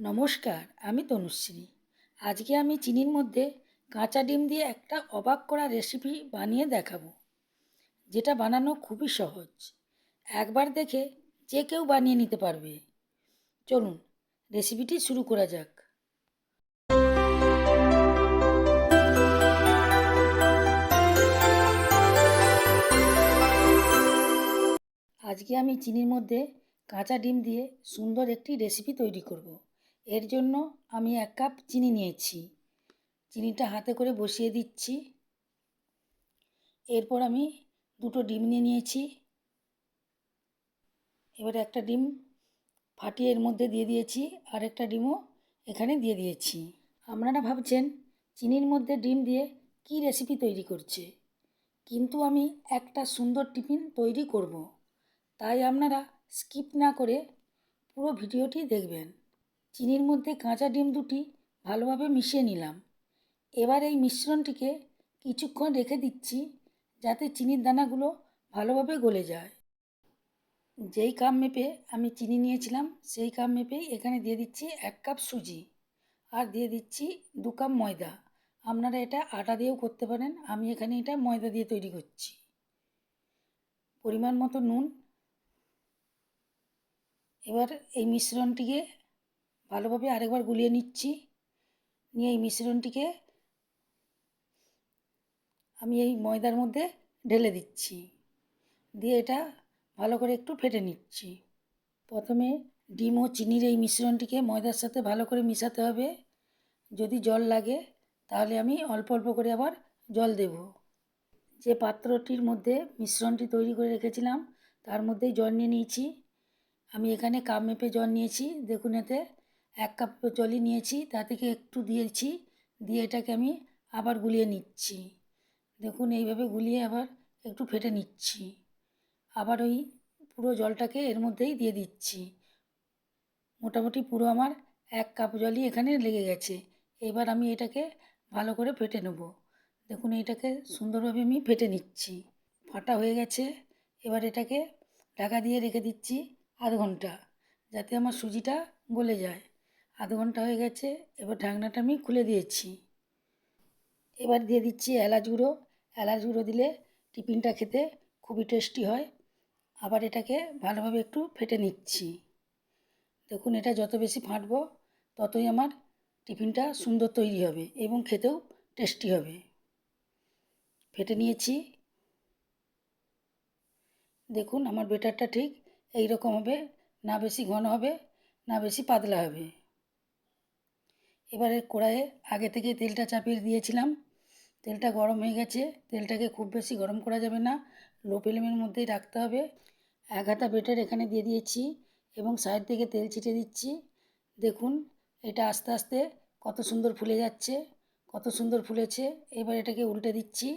নমস্কার, আমি তনুশ্রী। আজকে আমি চিনির মধ্যে কাঁচা ডিম দিয়ে একটা অবাক করা রেসিপি বানিয়ে দেখাবো, যেটা বানানো খুবই সহজ। একবার দেখে যে কেউ বানিয়ে নিতে পারবে। চলুন রেসিপিটি শুরু করা যাক। আজকে আমি চিনির মধ্যে কাঁচা ডিম দিয়ে সুন্দর একটি রেসিপি তৈরি করব। এর জন্য আমি এক কাপ চিনি নিয়েছি। চিনিটা হাতে করে বসিয়ে দিচ্ছি। এরপর আমি দুটো ডিম নিয়ে নিয়েছি। এবারে একটা ডিম ফাটিয়ে এর মধ্যে দিয়ে দিয়েছি আর একটা ডিমও এখানে দিয়ে দিয়েছি। আপনারা ভাবছেন চিনির মধ্যে ডিম দিয়ে কি রেসিপি তৈরি করছে? কিন্তু আমি একটা সুন্দর টিফিন তৈরি করব। তাই আপনারা স্কিপ না করে পুরো ভিডিওটি দেখবেন। চিনির মধ্যে কাঁচা ডিম দুটি ভালোভাবে মিশিয়ে নিলাম। এবার এই মিশ্রণটিকে কিছুক্ষণ রেখে দিচ্ছি যাতে চিনির দানাগুলো ভালোভাবে গলে যায়। যেই কাপ মেপে আমি চিনি নিয়েছিলাম, সেই কাপ মেপেই এখানে দিয়ে দিচ্ছি এক কাপ সুজি আর দিয়ে দিচ্ছি দু কাপ ময়দা। আপনারা এটা আটা দিয়েও করতে পারেন, আমি এখানে এটা ময়দা দিয়ে তৈরি করছি। পরিমাণ মতো নুন। এবার এই মিশ্রণটিকে ভালোভাবে আরেকবার গুলিয়ে নিচ্ছি। নিয়ে এই মিশ্রণটিকে আমি এই ময়দার মধ্যে ঢেলে দিচ্ছি। দিয়ে এটা ভালো করে একটু ফেটে নিচ্ছি। প্রথমে ডিম ও চিনির এই মিশ্রণটিকে ময়দার সাথে ভালো করে মিশাতে হবে। যদি জল লাগে, তাহলে আমি অল্প অল্প করে আবার জল দেব। যে পাত্রটির মধ্যে মিশ্রণটি তৈরি করে রেখেছিলাম, তার মধ্যেই জল নিয়ে নিয়েছি। আমি এখানে কাপ মেপে জল নিয়েছি। দেখুন এতে এক কাপ জলই নিয়েছি তা থেকে একটু দিয়েছি, দিয়ে এটাকে আমি আবার গুলিয়ে নিচ্ছি। দেখুন, এইভাবে গুলিয়ে আবার একটু ফেটে নিচ্ছি। আবার ওই পুরো জলটাকে এর মধ্যেই দিয়ে দিচ্ছি। মোটামুটি পুরো আমার এক কাপ জলই এখানে লেগে গেছে। এবার আমি এটাকে ভালো করে ফেটে নেব। দেখুন এটাকে সুন্দরভাবে আমি ফেটে নিচ্ছি। ফাটা হয়ে গেছে। এবার এটাকে ঢাকা দিয়ে রেখে দিচ্ছি আধ ঘণ্টা, যাতে আমার সুজিটা গলে যায়। আধ ঘণ্টা হয়ে গেছে, এবার ঢাকনাটা আমি খুলে দিয়েছি। এবার দিয়ে দিচ্ছি এলাচ গুঁড়ো। এলাচ গুঁড়ো দিলে টিফিনটা খেতে খুবই টেস্টি হয়। আবার এটাকে ভালোভাবে একটু ফেটে নিচ্ছি। দেখুন, এটা যত বেশি ফাটবো, ততই আমার টিফিনটা সুন্দর তৈরি হবে এবং খেতেও টেস্টি হবে। ফেটে নিয়েছি। দেখুন, আমার বেটারটা ঠিক এই রকম হবে। না বেশি ঘন হবে, না বেশি পাতলা হবে। এবারে কড়াইয়ে আগে থেকে তেলটা চাপিয়ে দিয়েছিলাম। তেলটা গরম হয়ে গেছে। তেলটাকে খুব বেশি গরম করা যাবে না। লো ফ্লেমের মধ্যেই রাখতে হবে। এক হাতা বেটার এখানে দিয়ে দিয়েছি এবং সাইড থেকে তেল ছিটে দিচ্ছি। দেখুন, এটা আস্তে আস্তে কত সুন্দর ফুলে যাচ্ছে, কত সুন্দর ফুলেছে। এবার এটাকে উল্টে দিচ্ছি।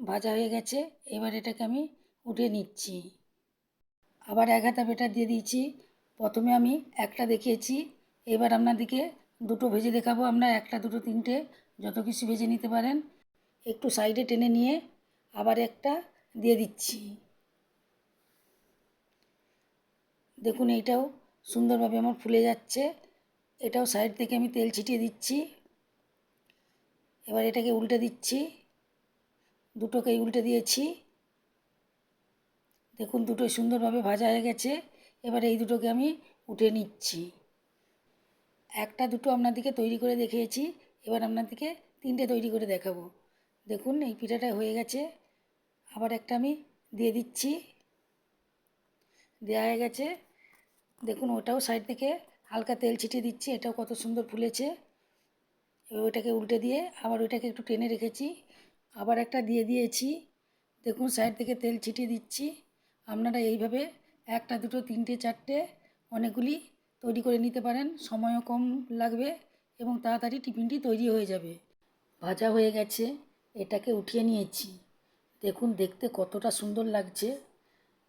ভাজা হয়ে গেছে। এবার এটাকে আমি উঠে নিচ্ছি। আবার এক হাতা বেটার দিয়ে দিয়েছি। প্রথমে আমি একটা দেখিয়েছি। এবার আপনাদেরকে দুটো ভেজে দেখাবো। আপনার একটা, দুটো, তিনটে, যত কিছু ভেজে নিতে পারেন, একটু সাইডে টেনে নিয়ে আবার একটা দিয়ে দিচ্ছি। দেখুন, এইটাও সুন্দরভাবে আমার ফুলে যাচ্ছে। এটাও সাইড থেকে আমি তেল ছিটিয়ে দিচ্ছি। এবার এটাকে উল্টে দিচ্ছি। দুটোকেই উল্টে দিয়েছি। দেখুন, দুটোই সুন্দরভাবে ভাজা হয়ে গেছে। এবার এই দুটোকে আমি উঠে নিচ্ছি। একটা দুটো আপনাদেরকে তৈরি করে দেখিয়েছি, এবার আপনাদেরকে তিনটে তৈরি করে দেখাবো। দেখুন, এই পিঠাটা হয়ে গেছে। আবার একটা আমি দিয়ে দিচ্ছি। দেওয়া হয়ে গেছে। দেখুন, ওটাও সাইড থেকে হালকা তেল ছিটিয়ে দিচ্ছি, এটাও কত সুন্দর ফুলেছে। এবার ওইটাকে উল্টে দিয়ে আবার ওইটাকে একটু টেনে রেখেছি। আবার একটা দিয়ে দিয়েছি। দেখুন, সাইড থেকে তেল ছিটিয়ে দিচ্ছি। আপনারা এইভাবে একটা, দুটো, তিনটে, চারটে অনেকগুলি তৈরি করে নিতে পারেন। সময়ও কম লাগবে এবং তাড়াতাড়ি টিফিনটি তৈরি হয়ে যাবে। ভাজা হয়ে গেছে, এটাকে উঠিয়ে নিয়েছি। দেখুন, দেখতে কতটা সুন্দর লাগছে।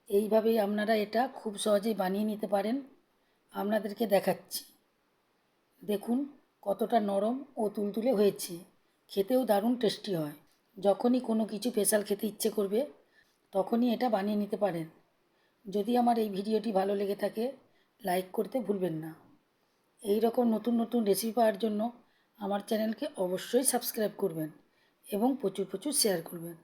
এইভাবেই আপনারা এটা খুব সহজেই বানিয়ে নিতে পারেন। আপনাদেরকে দেখাচ্ছি। দেখুন, কতটা নরম ও তুলতুলে হয়েছে। খেতেও দারুণ টেস্টি হয়। যখনই কোনো কিছু স্পেশাল খেতে ইচ্ছে করবে, তখনই এটা বানিয়ে নিতে পারেন। যদি আমার এই ভিডিওটি ভালো লেগে থাকে লাইক করতে ভুলবেন না। এই রকম নতুন নতুন রেসিপি পাওয়ার জন্য আমার চ্যানেলকে অবশ্যই সাবস্ক্রাইব করবেন এবং প্রচুর প্রচুর শেয়ার করবেন।